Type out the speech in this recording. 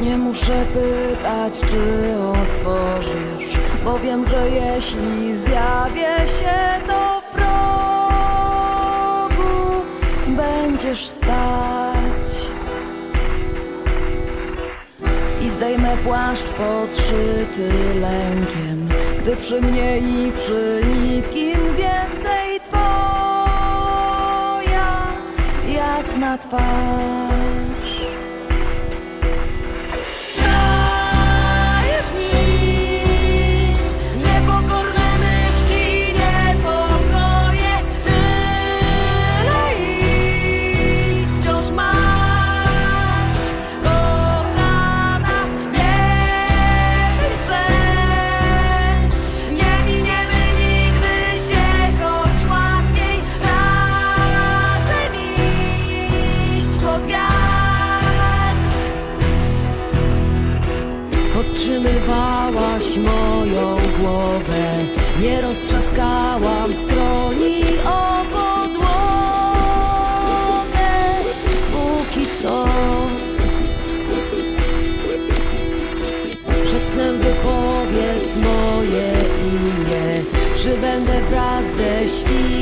Nie muszę pytać, czy otworzysz, bo wiem, że jeśli zjawię się, to w progu będziesz stać. I zdejmę płaszcz podszyty lękiem, gdy przy mnie i przy nikim więcej twoja jasna twarz. Wiatr. Podtrzymywałaś moją głowę, nie roztrzaskałam skroni o podłogę. Póki co przed snem wypowiedz moje imię, przybędę wraz ze świtem.